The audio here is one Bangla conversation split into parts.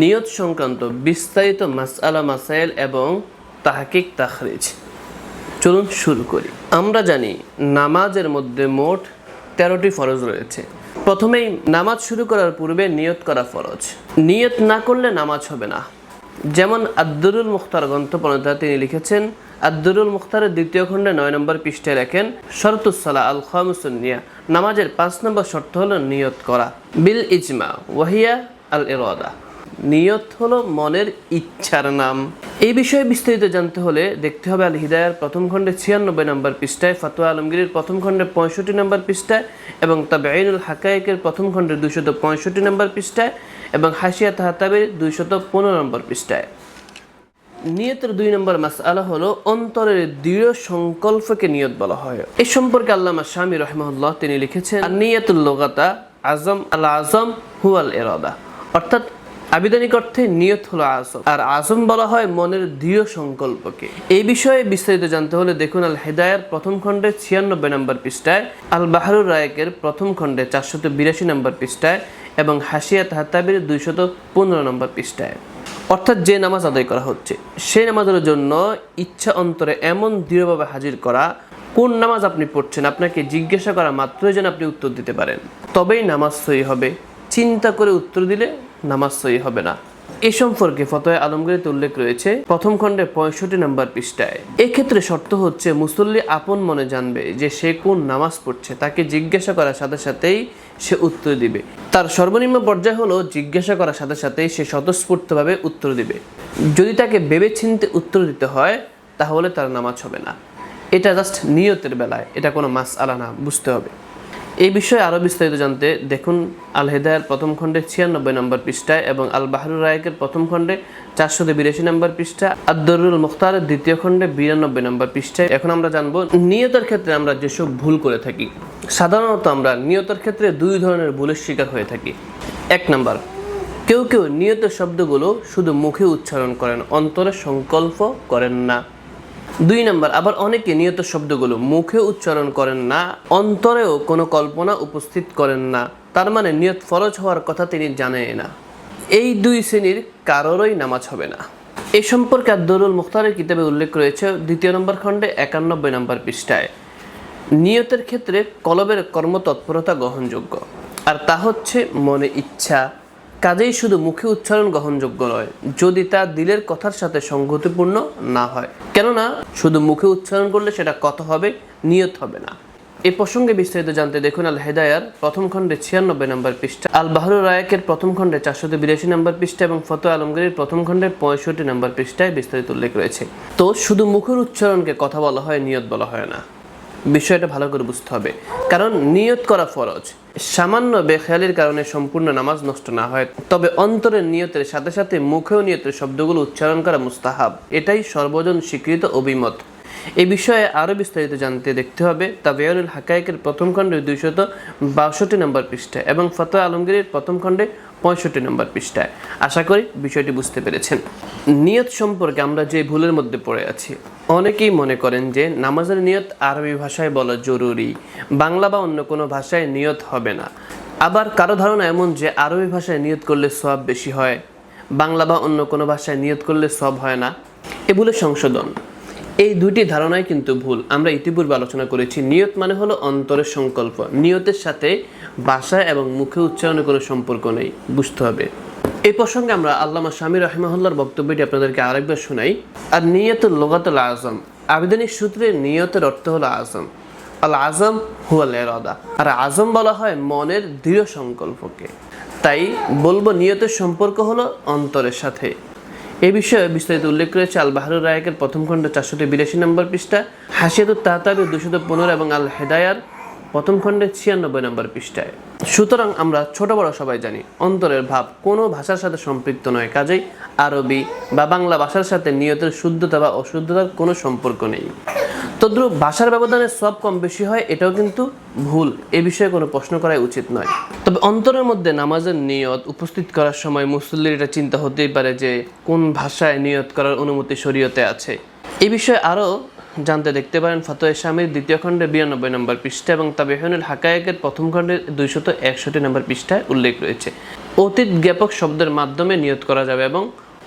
নিয়ত সংক্রান্ত বিস্তারিত মাসআলা, মাসাইল এবং তাহকিক, তাখরিজ। চলুন শুরু করি। আমরা জানি নামাজের মধ্যে মোট তেরোটি ফরজ রয়েছে। প্রথমেই নামাজ শুরু করার পূর্বে নিয়ত করা ফরজ। নিয়ত না করলে নামাজ হবে না। যেমন আব্দুরুল মুখতার গ্রন্থ প্রণেতা তিনি লিখেছেন আব্দুরুল মুখতারের দ্বিতীয় খণ্ডে নয় নম্বর পৃষ্ঠায় লেখেন শরতুসালা আল খামুসুন্নিয়া, নামাজের পাঁচ নম্বর শর্ত হলো নিয়ত করা। বিল ইজমা, ওয়াহিয়া আল ইরাদা। নিয়ত হলো মনের ইচ্ছার নাম। এই বিষয়ে বিস্তারিত জানতে হলে দেখতে হবে আল হিদায়ার প্রথম খণ্ডে ছিয়ানব্বই নম্বর পৃষ্ঠায়, ফাতোয়া আলমগীরের প্রথম খণ্ডে পঁয়ষট্টি নম্বর পৃষ্ঠায় এবং তবে আইনুল হাকায়েকের প্রথম খণ্ডের দুইশত পঁয়ষট্টি নম্বর পৃষ্ঠায় এবং হাসিয়া তাহাতাবের দুইশত পনেরো নম্বর পৃষ্ঠায়। নিয়তের দুই নম্বর মাসআলা হলো অন্তরের দৃঢ় সংকল্পকে নিয়ত বলা হয়। এই সম্পর্কে আল্লামা স্বামী রহমতুল্লাহ তিনি লিখেছেন নিয়তুল লোগাতা আজম আল আজম হুয়াল এরাদা অর্থাৎ আবিধানিক অর্থে নিয়ত হলো আজম। আর আজম বলা হয় মনের দৃঢ় সংকল্পকে। এই বিষয়ে বিস্তারিত জানতে হলে দেখুন আল হেদায়ার প্রথম খণ্ডে ছিয়ানব্বই নম্বর পৃষ্ঠায় আল বাহারুর রায়কের প্রথম খণ্ডে চারশত বিরাশি নম্বর পৃষ্ঠায় এবং হাসিয়া তাহাতাবির দুইশত পনেরো নম্বর পৃষ্ঠায়। অর্থাৎ যে নামাজ আদায় করা হচ্ছে সেই নামাজের জন্য ইচ্ছা অন্তরে এমন দৃঢ়ভাবে হাজির করা, কোন নামাজ আপনি পড়ছেন আপনাকে জিজ্ঞাসা করা মাত্রই যেন আপনি উত্তর দিতে পারেন। তবেই নামাজ সহি হবে। চিন্তা করে উত্তর দিলে নামাজ সহি হবে না। এ সম্পর্কে ফতোয় আলমগীরিতে উল্লেখ রয়েছে, প্রথম খণ্ডে পঁয়ষট্টি নম্বর পৃষ্ঠায়। এক্ষেত্রে শর্ত হচ্ছে, মুসল্লি আপন মনে জানবে যে সে কোন নামাজ পড়ছে, তাকে জিজ্ঞাসা করার সাথে সাথেই সে উত্তর দিবে। তার সর্বনিম্ন পর্যায় হলো, জিজ্ঞাসা করার সাথে সাথেই সে স্বতঃস্ফূর্তভাবে উত্তর দিবে। যদি তাকে ভেবে চিনতে উত্তর দিতে হয়, তাহলে তার নামাজ হবে না। এটা জাস্ট নিয়তের বেলায়, এটা কোনো মাস আলা না, বুঝতে হবে। এই বিষয়ে আরও বিস্তারিত জানতে দেখুন আল হেদায়ার প্রথম খণ্ডে ছিয়ানব্বই নম্বর পৃষ্ঠায় এবং আল বাহরুর রায়কের প্রথম খণ্ডে চারশো বিরাশি নম্বর পৃষ্ঠা আব্দুরুল মুখতারের দ্বিতীয় খণ্ডে বিরানব্বই নম্বর পৃষ্ঠায়। এখন আমরা জানব নিয়তের ক্ষেত্রে আমরা যেসব ভুল করে থাকি। সাধারণত আমরা নিয়তের ক্ষেত্রে দুই ধরনের ভুলের শিকার হয়ে থাকি। এক নম্বর, কেউ কেউ নিয়ত শব্দগুলো শুধু মুখে উচ্চারণ করেন, অন্তরে সংকল্প করেন না। দুই নম্বর, আবার অনেকে নিয়ত শব্দগুলো মুখে উচ্চারণ করেন না, অন্তরেও কোনো কল্পনা উপস্থিত করেন না। তার মানে নিয়ত ফরজ হওয়ার কথা তিনি জানেন না। এই দুই শ্রেণির কারোরই নামাজ হবে না। এ সম্পর্কে আব্দুরুল মুখতারের কিতাবে উল্লেখ রয়েছে, দ্বিতীয় নম্বর খণ্ডে একানব্বই নম্বর পৃষ্ঠায়। নিয়তের ক্ষেত্রে কলবের কর্মতৎপরতা গ্রহণযোগ্য। আর তা হচ্ছে মনে ইচ্ছা। কাজেই শুধু মুখে উচ্চারণ গ্রহণযোগ্য নয়, যদি তা দিলের কথার সাথে সংগতিপূর্ণ না হয়। কেননা, শুধু মুখে উচ্চারণ করলে সেটা কথা হবে, নিয়ত হবে না। এ প্রসঙ্গে বিস্তারিত জানতে দেখুন আল হেদায়ার প্রথম খণ্ডে ছিয়ানব্বই নম্বর পৃষ্ঠা আল বাহরুর রায়কের প্রথম খণ্ডে চারশত বিরাশি নম্বর পৃষ্ঠা এবং ফতো আলমগীরের প্রথম খণ্ডের পঁয়ষট্টি নম্বর পৃষ্ঠায় বিস্তারিত উল্লেখ রয়েছে। তো শুধু মুখের উচ্চারণকে কথা বলা হয়, নিয়ত বলা হয় না। বিষয়টা ভালো করে বুঝতে হবে। কারণ নিয়ত করা ফরজ। সামান্য বেখেয়ালির কারণে সম্পূর্ণ নামাজ নষ্ট না হয়। তবে অন্তরের নিয়তের সাথে সাথে মুখেও নিয়তের শব্দগুলো উচ্চারণ করা মুস্তাহাব। এটাই সর্বজন স্বীকৃত অভিমত। এই বিষয়ে আরও বিস্তারিত জানতে দেখতে হবে তাবিয়ানুল হাকাইকের প্রথম খণ্ডের দুইশত বাষট্টি নম্বর পৃষ্ঠায় এবং ফতোয়া আলমগীরের প্রথম খণ্ডে পঁয়ষট্টি নম্বর পৃষ্ঠায়। আশা করি বিষয়টি বুঝতে পেরেছেন। নিয়ত সম্পর্কে আমরা যে ভুলের মধ্যে পড়ে আছি, অনেকেই মনে করেন যে নামাজের নিয়ত আরবি ভাষায় বলা জরুরি, বাংলা বা অন্য কোনো ভাষায় নিয়ত হবে না। আবার কারও ধারণা এমন যে আরবি ভাষায় নিয়ত করলে সব বেশি হয়, বাংলা বা অন্য কোনো ভাষায় নিয়ত করলে সব হয় না। এ ভুলের সংশোধন। এই দুইটি ধারণাই কিন্তু ভুল। আমরা ইতিপূর্বে আলোচনা করেছি, নিয়ত মানে হলো অন্তরের সংকল্প। নিয়তের সাথে ভাষা এবং মুখে উচ্চারণের কোনো সম্পর্ক নেই, বুঝতে হবে। এই প্রসঙ্গে আমরা আল্লামা স্বামী রহমাহুল্লার বক্তব্যটি আপনাদেরকে আরেকবার শোনাই। আর নিয়তুল লোগাতুল আজম আবেদনিক সূত্রে নিয়তের অর্থ হলো আজম আল আজম হুয়াল এরাদা আর আজম বলা হয় মনের দৃঢ় সংকল্পকে। তাই বলব নিয়তের সম্পর্ক হলো অন্তরের সাথে। এই বিষয়ে বিস্তারিত উল্লেখ করেছে আল বাহারুর রায়কের প্রথম খণ্ড চারশো বিরাশি নম্বর পৃষ্ঠা হাসিয়াতুর তাহতাবের দুশত পনেরো এবং আল হেদায়ার প্রথম খণ্ডে ছিয়ানব্বই নম্বর পৃষ্ঠায়। সুতরাং আমরা ছোট বড় সবাই জানি, অন্তরের ভাব কোনো ভাষার সাথে সম্পৃক্ত নয়, কাজেই আরবি বা বাংলা ভাষার সাথে নিয়তের শুদ্ধতা বা অশুদ্ধতার কোনো সম্পর্ক নেই। তদ্রুপ ভাষার ব্যবধানে সব কম বেশি হয়, এটাও কিন্তু ভুল। এ বিষয়ে কোনো প্রশ্ন করাই উচিত নয়। তবে অন্তরের মধ্যে নামাজের নিয়ত, উপস্থিত করার সময় মুসল্লির এটা চিন্তা হতেই পারে যে, কোন ভাষায় নিয়ত করার অনুমতি শরীয়তে আছে। এ বিষয়ে আরও জানতে দেখতে পারেন ফতোয়া স্বামীর দ্বিতীয় খণ্ডে বিরানব্বই নম্বর পৃষ্ঠা এবং তাবিহুনুল হাকায়েকের প্রথম খণ্ডে দুইশত একষট্টি নম্বর পৃষ্ঠায় উল্লেখ রয়েছে। অতীত জ্ঞাপক শব্দের মাধ্যমে নিয়ত করা যাবে এবং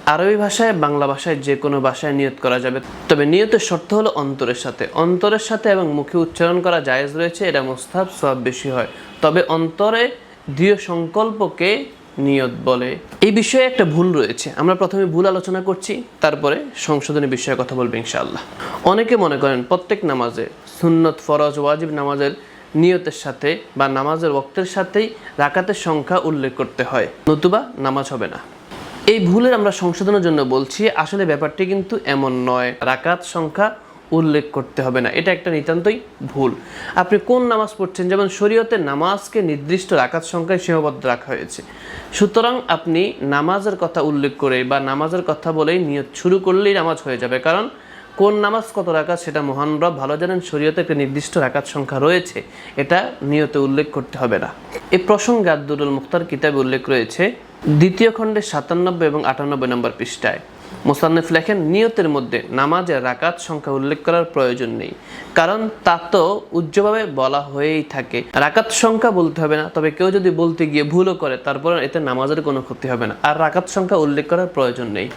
আরবি ভাষায়, বাংলা ভাষায় যে কোনো ভাষায় নিয়ত করা যাবে। তবে নিয়তের শর্ত হলো অন্তরের সাথে। অন্তরের সাথে এবং মুখে উচ্চারণ করা জায়েজ রয়েছে, এটা মোস্তাব সব বেশি হয়। তবে অন্তরে দৃঢ় সংকল্পকে নিয়ত বলে। এই বিষয়ে একটা ভুল রয়েছে। আমরা প্রথমে ভুল আলোচনা করছি, তারপরে সংশোধনী বিষয়ে কথা বলব ইনশাআল্লাহ। অনেকে মনে করেন প্রত্যেক নামাজে সুন্নত, ফরজ, ওয়াজিব নামাজের নিয়তের সাথে বা নামাজের ওক্তের সাথেই রাকাতের সংখ্যা উল্লেখ করতে হয়। নতুবা নামাজ হবে না। এই ভুলের আমরা সংশোধনের জন্য বলছি, আসলে ব্যাপারটি কিন্তু এমন নয়। রাকাত সংখ্যা উল্লেখ করতে হবে না। এটা একটা নিতান্তই ভুল। আপনি কোন নামাজ পড়ছেন? যেমন শরীয়তে নামাজকে নির্দিষ্ট রাকাত সংখ্যায় সীমাবদ্ধ রাখা হয়েছে। সুতরাং আপনি নামাজের কথা উল্লেখ করে বা নামাজের কথা বলেই নিয়ত শুরু করলেই নামাজ হয়ে যাবে। কারণ কোন নামাজ কত রাকাত সেটা মহান রব ভালো জানেন, শরীয়তে একটা নির্দিষ্ট রাকাত সংখ্যা রয়েছে। এটা নিয়তে উল্লেখ করতে হবে না। এই প্রসঙ্গে আব্দুল মুখতার কিতাবে উল্লেখ রয়েছে দ্বিতীয় খণ্ডে সাতানব্বই এবং আটানব্বই নম্বর পৃষ্ঠায়। মোসান্নেফ লেখেন নিয়তের মধ্যে নামাজের রাকাত সংখ্যা উল্লেখ করার প্রয়োজন নেই। কারণ তা তো উজ্জ্বলভাবে বলা হয়েই থাকে। রাকাত সংখ্যা বলতে হবে না, তবে কেউ যদি বলতে গিয়ে ভুলও করে, তারপরে এতে নামাজের কোনো ক্ষতি হবে না। আর রাকাত সংখ্যা উল্লেখ করার প্রয়োজন নেই।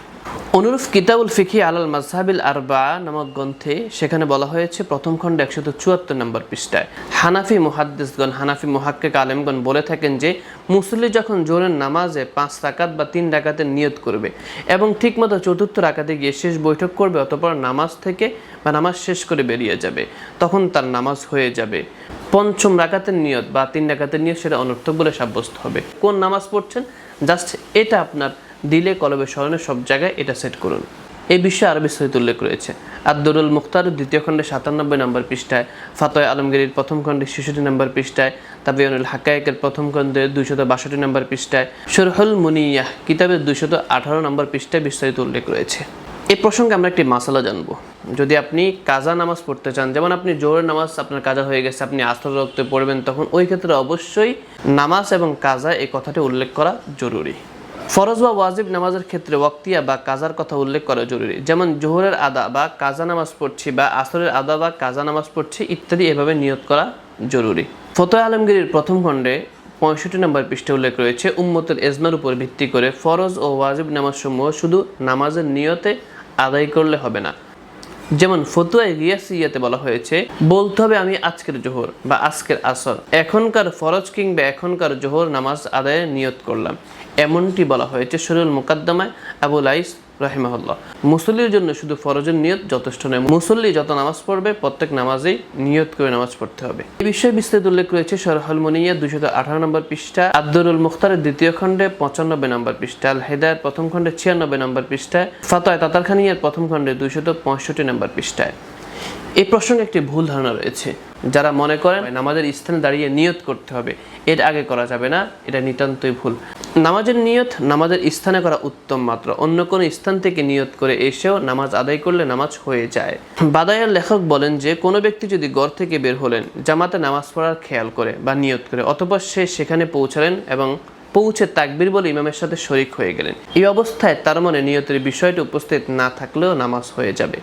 অনুরূপ কিতাবুল ফিকি আলাল মাজহাবিল আরবা নামক গ্রন্থে সেখানে বলা হয়েছে, প্রথম খণ্ডে একশত চুয়াত্তর নম্বর পৃষ্ঠায়। হানাফি মুহাদ্দিসগণ, হানাফি মুহাক্কিক আলেমগণ বলে থাকেন যে, মুসল্লি যখন জোরের নামাজে পাঁচ রাকাত বা তিন রাকাতের নিয়ত করবে এবং ঠিকমতো চতুর্থ রাখাতে গিয়ে শেষ বৈঠক করবে, অতপর নামাজ থেকে বা নামাজ শেষ করে বেরিয়ে যাবে। তখন তার নামাজ হয়ে যাবে। পঞ্চম রাকাতের নিয়ত বা তিন রাকাতের নিয়ত সেটা অনর্থক বলে সাব্যস্ত হবে। কোন নামাজ পড়ছেন? জাস্ট এটা আপনার দিলে, কলবে স্মরণে সব জায়গায় এটা সেট করুন। এই বিষয়ে আরবি সহিত উল্লেখ রয়েছে। আব্দুল মুখতার দ্বিতীয় খণ্ডে সাতানব্বই নম্বর পৃষ্ঠায়, ফাতয় আলমগীরির প্রথম খণ্ডে ছেষট্টি নম্বর পৃষ্ঠায়, তাবিয়ানুল হাকায়েকের প্রথম খণ্ডে দুইশত বাষট্টি নম্বর পৃষ্ঠায় শরহুল মুনিয়াহ কিতাবের দুইশত আঠারো নম্বর পৃষ্ঠায় বিস্তারিত উল্লেখ রয়েছে। এই প্রসঙ্গে আমরা একটি মাসালা জানব। যদি আপনি কাজা নামাজ পড়তে চান, যেমন আপনি জোরের নামাজ আপনার কাজা হয়ে গেছে, আপনি আস্থা রক্তে পড়বেন, তখন ওই ক্ষেত্রে অবশ্যই নামাজ এবং কাজা এই কথাটি উল্লেখ করা জরুরি। ফরজ বা ওয়াজিব নামাজের ক্ষেত্রে ওয়াক্তিয়া বা কাজার কথা উল্লেখ করা জরুরি। যেমন জোহরের আদা বা কাজা নামাজ পড়ছি বা আসরের আদা বা কাজা নামাজ পড়ছি, ইত্যাদি এভাবে নিয়ত করা জরুরি। ফতোয় আলমগীর প্রথম খণ্ডে পঁয়ষট্টি নম্বর পৃষ্ঠে উল্লেখ রয়েছে, উম্মতের এজমার উপর ভিত্তি করে ফরজ ও ওয়াজিব নামাজ সমূহ শুধু নামাজের নিয়তে আদায় করলে হবে না। যেমন ফতুয়ায় রিয়াসিয়াতে বলা হয়েছে, বলতে হবে আমি আজকের জোহর বা আজকের আসর। এখনকার ফরজ কিংবা এখনকার জোহর নামাজ আদায়ের নিয়ত করলাম। এমনটি বলা হয়েছে শরুল মোকাদ্দমায় আবুল আইস রাহিমাহুল্লাহ। মুসল্লির জন্য শুধু ফরজের নিয়ত যথেষ্ট নয়, মুসল্লি যত নামাজ পড়বে, প্রত্যেক নামাজেই নিয়ত করে নামাজ পড়তে হবে। এই বিষয়ে বিস্তারিত উল্লেখ রয়েছে সরহল মনিয়া দুশত আঠারো নম্বর পৃষ্ঠা আব্দুল মুখতারের দ্বিতীয় খণ্ডে পঁচানব্বই নম্বর পৃষ্ঠা, আল হেদায়ের প্রথম খণ্ডে ছিয়ানব্বই নম্বর পৃষ্ঠায় ফাতোয় তাতারখানিয়ার প্রথম খণ্ডে দুইশত পঁয়ষট্টি নম্বর পৃষ্ঠায়। এই প্রসঙ্গে একটি ভুল ধারণা রয়েছে। যারা মনে করেন নামাজের স্থানে দাঁড়িয়ে নিয়ত করতে হবে এর আগে করা যাবে না, এটা নিতান্তই ভুল। নামাজের নিয়ত, নামাজের স্থানে করা উত্তম মাত্র। অন্য কোনো স্থান থেকে নিয়ত করে এসেও নামাজ আদায় করলে নামাজ হয়ে যায়। বাদায়ের লেখক বলেন যে, কোনো ব্যক্তি যদি ঘর থেকে বের হলেন, জামাতে নামাজ পড়ার খেয়াল করে বা নিয়ত করে, অতপর সে সেখানে পৌঁছালেন এবং পৌঁছে তাকবির বলে ইমামের সাথে শরিক হয়ে গেলেন। এই অবস্থায় তার মনে নিয়তের বিষয়টি উপস্থিত না থাকলেও নামাজ হয়ে যাবে।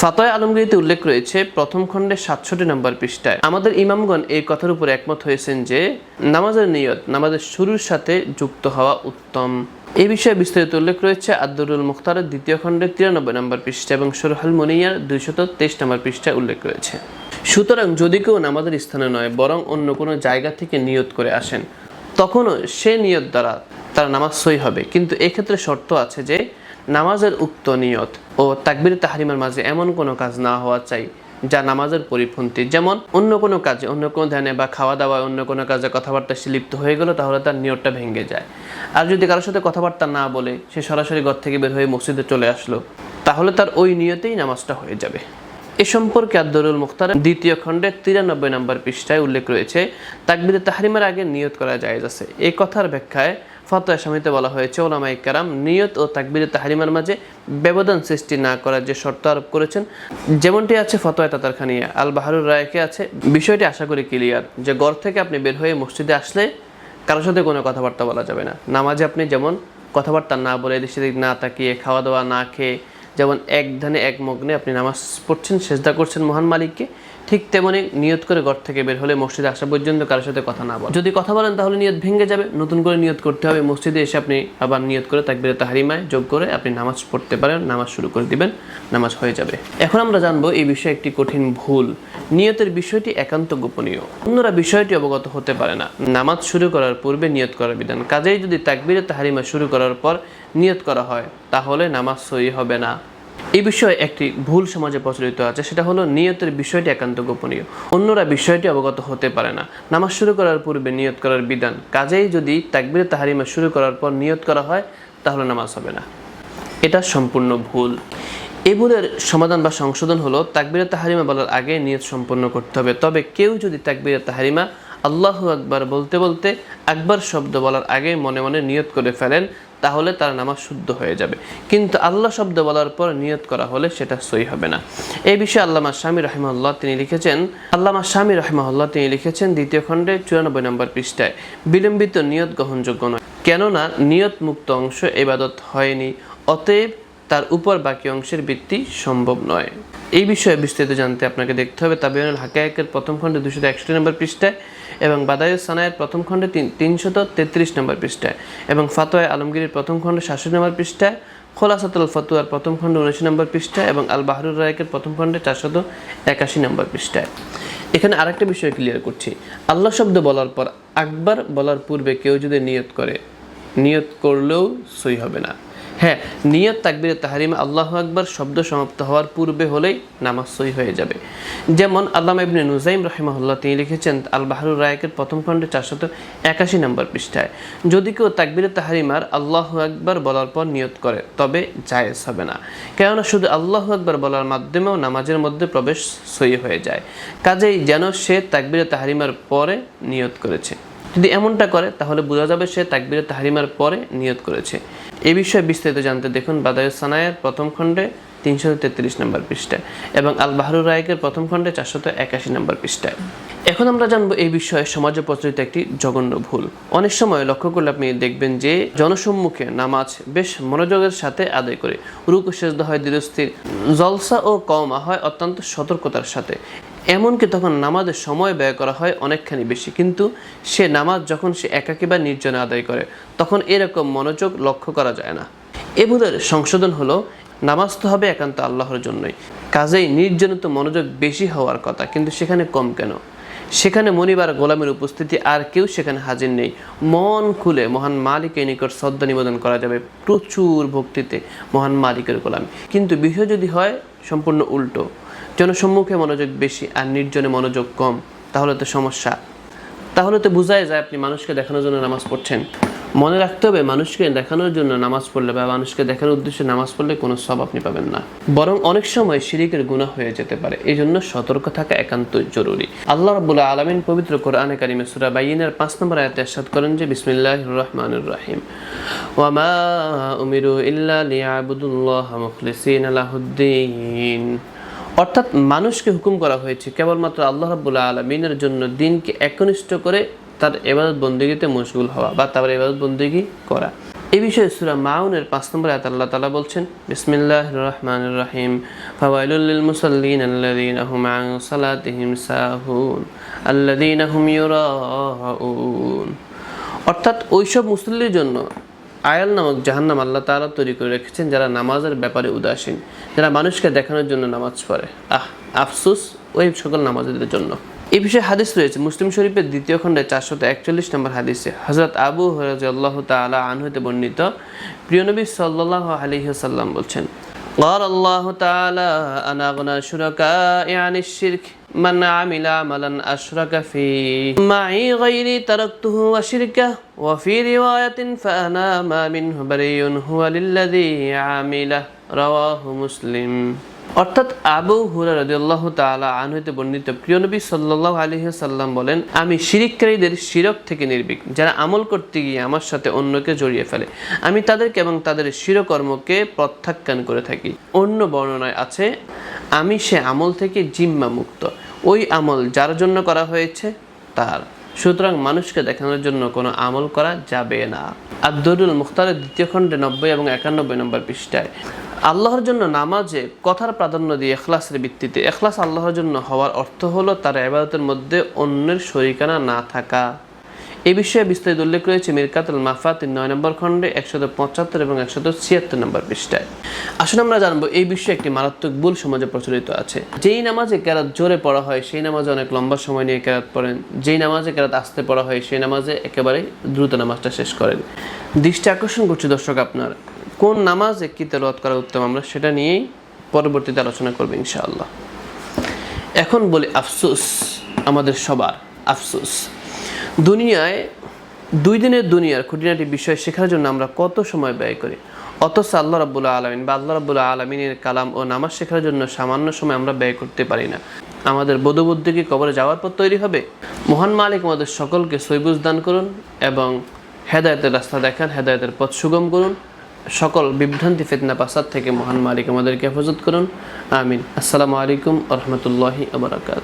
ফাতয় আলমগীরিতে উল্লেখ রয়েছে, প্রথম খণ্ডে সাতষট্টি নম্বর পৃষ্ঠায়। আমাদের ইমামগণ এই কথার উপর একমত হয়েছেন যে, নামাজের নিয়ত, নামাজের শুরুর সাথে যুক্ত হওয়া উত্তম। এই বিষয়ে বিস্তারিত উল্লেখ রয়েছে আব্দুল মুখতারের দ্বিতীয় খণ্ডের তিরানব্বই নম্বর পৃষ্ঠা এবং সরহাল মনিয়ার দুইশত তেইশ নম্বর পৃষ্ঠায় উল্লেখ রয়েছে। সুতরাং যদি কেউ নামাজের স্থানে নয়, বরং অন্য কোনো জায়গা থেকে নিয়ত করে আসেন, তখনও সে নিয়ত দ্বারা তার নামাজ সই হবে। কিন্তু এক্ষেত্রে শর্ত আছে যে নামাজের উক্ত নিয়ত ও তাকবির তাহারিমার মাঝে এমন কোনো কাজ না হওয়া চাই যা নামাজের পরিপন্থী। যেমন অন্য কোনো কাজে, অন্য কোনো ধ্যানে বা খাওয়া দাওয়ায় অন্য কোনো কাজে কথাবার্তা সে লিপ্ত হয়ে গেল, তাহলে তার নিয়তটা ভেঙে যায়। আর যদি কারোর সাথে কথাবার্তা না বলে সে সরাসরি ঘর থেকে বের হয়ে মসজিদে চলে আসলো, তাহলে তার ওই নিয়তেই নামাজটা হয়ে যাবে। এ সম্পর্কে আব্দুল মুখতার দ্বিতীয় খণ্ডে তিরানব্বই নম্বর পৃষ্ঠায় উল্লেখ রয়েছে, তাকবিরে তাহারিমার আগে নিয়ত করা যায় আছে। এই কথার ব্যাখ্যায় ফতোয়া স্বামীতে বলা হয়েছে ওলামাই কারাম নিয়ত ও তাকবিরে তাহারিমার মাঝে ব্যবধান সৃষ্টি না করার যে শর্ত আরোপ করেছেন, যেমনটি আছে ফতোয়া তাতারখানিয়া। আল বাহারুর রায়কে আছে, বিষয়টি আশা করি ক্লিয়ার, যে ঘর থেকে আপনি বের হয়ে মসজিদে আসলে কারোর সাথে কোনো কথাবার্তা বলা যাবে না। নামাজে আপনি যেমন কথাবার্তা না বলে এদিক সেদিক না তাকিয়ে খাওয়া দাওয়া না খেয়ে, যেমন এক ধানে এক মগ্নে আপনি নামাজ পড়ছেন, সেজদা করছেন মহান মালিককে ঠিক তেমনি নিয়ত করে ঘর থেকে বের হলে মসজিদে আসা পর্যন্ত কারোর সাথে কথা না বলেন যদি কথা বলেন তাহলে নিয়ত ভেঙে যাবে। নতুন করে নিয়ত করতে হবে। মসজিদে এসে আপনি আবার নিয়ত করে তাকবিরে তাহারিমায় যোগ করে আপনি নামাজ পড়তে পারেন, নামাজ শুরু করে দিবেন, নামাজ হয়ে যাবে। এখন আমরা জানব এই বিষয়ে একটি কঠিন ভুল। নিয়তের বিষয়টি একান্ত গোপনীয়। অন্যরা বিষয়টি অবগত হতে পারে না। নামাজ শুরু করার পূর্বে নিয়ত করার বিধান। কাজেই যদি তাকবিরে তাহারিমা শুরু করার পর নিয়ত করা হয়, তাহলে নামাজ সই হবে না। এই বিষয়ে একটি ভুল সমাজে প্রচলিত আছে, সেটা হলো নিয়তের বিষয়টি একান্ত গোপনীয়। অন্যরা বিষয়টি অবগত হতে পারে না। নামাজ শুরু করার পূর্বে নিয়ত করার বিধান। কাজেই যদি তাকবিরে তাহারিমা শুরু করার পর নিয়ত করা হয়, তাহলে নামাজ হবে না। এটা সম্পূর্ণ ভুল। এই ভুলের সমাধান বা সংশোধন হলো তাকবিরে তাহারিমা বলার আগে নিয়ত সম্পন্ন করতে হবে। তবে কেউ যদি তাকবিরে তাহারিমা আল্লাহ আকবার বলতে বলতে আকবার শব্দ বলার আগে মনে মনে নিয়ত করে ফেলেন তাহলে তার নামাজ শুদ্ধ হয়ে যাবে। কিন্তু আল্লাহ শব্দ বলার পর নিয়ত করা হলে সেটা সই হবে না। এই বিষয়ে আল্লামা স্বামী রহমাল্লাহ তিনি লিখেছেন, আল্লামা স্বামী রহমাল্লাহ তিনি লিখেছেন দ্বিতীয় খণ্ডে চুরানব্বই নম্বর পৃষ্ঠায়, বিলম্বিত নিয়ত গ্রহণযোগ্য নয়। কেননা নিয়ত মুক্ত অংশ এবাদত হয়নি, অতএব তার উপর বাকি অংশের বৃত্তি সম্ভব নয়। এই বিষয়ে বিস্তারিত জানতে আপনাকে দেখতে হবে তাবিয়ানুল হাকায়কের প্রথম খণ্ডে দুশো একষট্টি নম্বর পৃষ্ঠায় এবং বাদায়ুস সানায়ের প্রথম খণ্ডে তিন তিনশত তেত্রিশ নম্বর পৃষ্ঠায় এবং ফাতোয়া আলমগীরের প্রথম খণ্ডে সাতষট্টি নম্বর পৃষ্ঠায়, খোলাসাতুল ফতুয়ার প্রথম খণ্ড উনিশ নম্বর পৃষ্ঠায় এবং আল বাহরুর রায়কের প্রথম খণ্ডে চারশত একাশি নম্বর পৃষ্ঠায়। এখানে আরেকটা বিষয় ক্লিয়ার করছি। আল্লাহ শব্দ বলার পর আকবার বলার পূর্বে কেউ যদি নিয়ত করে, নিয়ত করলেও সই হবে না। হ্যাঁ নিয়ত তাকবিরে তাহারিমা আল্লাহ আকবার শব্দ সমাপ্ত হওয়ার পূর্বে হলেই নামাজ সই হয়ে যাবে। যেমন আল্লাহ ইবনে নুজাইম রহিমাহুল্লাহ তিনি লিখেছেন আল বাহরুর রায়কের প্রথম খণ্ডে চারশত একাশি নম্বর পৃষ্ঠায়, যদি কেউ তাকবিরে তাহারিমার আল্লাহ আকবার বলার পর নিয়ত করে, তবে জায়েজ হবে না। কেননা শুধু আল্লাহ আকবর বলার মাধ্যমেও নামাজের মধ্যে প্রবেশ সই হয়ে যায়। কাজেই যেন সে তাকবিরে তাহারিমার পরে নিয়ত করেছে। যদি এমনটা করে, তাহলে বোঝা যাবে সে তাকবিরে তাহারিমার পরে নিয়ত করেছে। এ বিষয়ে বিস্তারিত জানতে দেখুন বাদায়ু সানায়ের প্রথম খণ্ডে তিনশো তেত্রিশ নম্বর পৃষ্ঠায় এবং আল বাহরুর রায়কের প্রথম খণ্ডে চারশত একাশি নম্বর পৃষ্ঠায়। এখন আমরা জানব এই বিষয়ে সমাজে প্রচলিত একটি জঘন্য ভুল। অনেক সময় লক্ষ্য করলে আপনি দেখবেন যে জনসম্মুখে নামাজ বেশ মনোযোগের সাথে আদায় করে, রুকু সেজদা হয় দৃঢ়স্থির জলসা ও কমা হয় অত্যন্ত সতর্কতার সাথে। এমনকি তখন নামাজের সময় ব্যয় করা হয় অনেকখানি বেশি। কিন্তু সে নামাজ যখন সে একাকী বা নির্জনে আদায় করে, তখন এরকম মনোযোগ লক্ষ্য করা যায় না। এ ভুলের সংশোধন হলো, নামাজ তো হবে একান্ত আল্লাহর জন্যই। কাজেই নির্জনিত মনোযোগ বেশি হওয়ার কথা, কিন্তু সেখানে কম কেন? সেখানে মনিবার গোলামের উপস্থিতি আর কেউ সেখানে হাজির নেই। মন খুলে মহান মালিকের নিকট শ্রদ্ধা নিবেদন করা যাবে প্রচুর ভক্তিতে মহান মালিকের গোলামি। কিন্তু বিষয় যদি হয়, সম্পূর্ণ উল্টো। জনসম্মুখে মনোযোগ বেশি আর নির্জনে মনোযোগ কম, তাহলে তো সমস্যা। তাহলে তো বোঝাই যায় আপনি মানুষকে দেখানোর জন্য নামাজ পড়ছেন। মনে রাখতে হবে মানুষকে দেখানোর জন্য নামাজ পড়লে বা মানুষকে দেখানোর উদ্দেশ্যে নামাজ পড়লে কোনো সব আপনি পাবেন না। বরং অনেক সময় শিরিকের গুণা হয়ে যেতে পারে। এই জন্য সতর্ক থাকা একান্ত জরুরি। আল্লাহ রাবুল্লাহ আলমিন পবিত্র কোরআনে কারিমে সুরা বাইনের পাঁচ নম্বর আয়াতে আসাদ করেন যে বিসমিল্লাহ রহমানুর রাহিম। ওয়ামা উমিরু ইল্লা লিয়াবুদুল্লাহ মুখলিসিন আলাহুদ্দিন অর্থাৎ মানুষকে হুকুম করা হয়েছে কেবলমাত্র আল্লাহ রাবুল্লাহ আলমিনের জন্য দিনকে একনিষ্ঠ করে তার এবাদত বন্দিগিতে মশগুল হওয়া বা তার এবাদত বন্দিগি করা। এই বিষয়ে সুরা মাউনের পাঁচ নম্বর আয়াত আল্লাহ তালা বলছেন বিসমিল্লাহ রহমান রাহিম। ফাওয়াইলুল মুসাল্লিন আল্লাযীনা হুম আন সালাতিহিম সাহুন। আল্লাযীনা হুম ইউরাউন। অর্থাৎ ওইসব মুসল্লির জন্য আয়াল নামক জাহান্নাম আল্লাহ তালা তৈরি করে রেখেছেন যারা নামাজের ব্যাপারে উদাসীন, যারা মানুষকে দেখানোর জন্য নামাজ পড়ে। আহ, আফসুস, ওই সকল নামাজের জন্য। এই বিষয়ে হাদিস রয়েছে। মুসলিম শরীফের দ্বিতীয় খণ্ডে চারশত একচল্লিশ নম্বর হাদিসে হজরত আবু হরাজ আল্লাহ তালা আনহতে বর্ণিত প্রিয়নবী সাল্লাহ আলহিহসাল্লাম বলছেন قال الله تعالى أنا أغنى شركاء عن الشرك من عمل عملا أشرك فيه. معي غيري تركته وشركه وفي رواية فأنا ما منه بريء هو للذي عمله. رواه مسلم. অর্থাৎ আবু হুরা রাদিয়াল্লাহ তাআলা আনহতে বর্ণিত প্রিয় নবী সাল্লাল্লাহু আলাইহি সাল্লাম বলেন, আমি শিরিককারীদের শিরক থেকে নির্ভীক, যারা আমল করতে গিয়ে আমার সাথে অন্যকে জড়িয়ে ফেলে। আমি তাদেরকে এবং তাদের শিরকর্মকে প্রত্যাখ্যান করে থাকি। অন্য বর্ণনায় আছে, আমি সে আমল থেকে জিম্মা মুক্ত। ওই আমল যার জন্য করা হয়েছে, তার। সুতরাং মানুষকে দেখানোর জন্য কোনো আমল করা যাবে না। আব্দুল মুখতারের দ্বিতীয় খণ্ডে নব্বই এবং একানব্বই নম্বর পৃষ্ঠায় আল্লাহর জন্য নামাজে কথার প্রাধান্য দিয়ে এখলাসের ভিত্তিতে। এখলাস আল্লাহর জন্য হওয়ার অর্থ হলো তার আবাদতের মধ্যে অন্যের শরিকানা না থাকা। এ বিষয়ে বিস্তারিত উল্লেখ রয়েছে মিরকাতুল মাফাতির নয় নম্বর খণ্ডে, একশত পঁচাত্তর এবং একশত ছিয়াত্তর নম্বর পৃষ্ঠায়। আসলে আমরা জানব এই বিষয়ে একটি মারাত্মক ভুল সমাজে প্রচলিত আছে। যেই নামাজে কেরাত জোরে পড়া হয়, সেই নামাজে অনেক লম্বা সময় নিয়ে কেরাত পড়েন। যেই নামাজে কেরাত আসতে পড়া হয়, সেই নামাজে একেবারে দ্রুত নামাজটা শেষ করেন। দৃষ্টি আকর্ষণ করছে দর্শক আপনার। কোন নামাজে কী তেলাওয়াত করা উত্তম আমরা সেটা নিয়েই পরবর্তীতে আলোচনা করব ইনশাআল্লাহ। এখন বলি আফসোস আমাদের সবার, আফসোস। দুনিয়ায়, দুই দিনের দুনিয়ার খুঁটিনাটি বিষয় শেখার জন্য আমরা কত সময় ব্যয় করি? অথচ আল্লাহ রাবুল্লাহ আলমিন বা আল্লাহ রাবুল্লাহ আলমিনের কালাম ও নামাজ শেখার জন্য সামান্য সময় আমরা ব্যয় করতে পারি না। আমাদের বোধবুদ্ধি কি কবরে যাওয়ার পর তৈরি হবে? মহান মালিক আমাদের সকলকে সৈবুজ দান করুন এবং হেদায়তের রাস্তা দেখান, হেদায়তের পথ সুগম করুন। সকল বিভ্রান্তি, ফিতনা পাসাদ থেকে মহান মালিক আমাদেরকে হেফাজত করুন। আমিন। আসসালামু আলাইকুম রহমতুল্লাহি আবরাকাত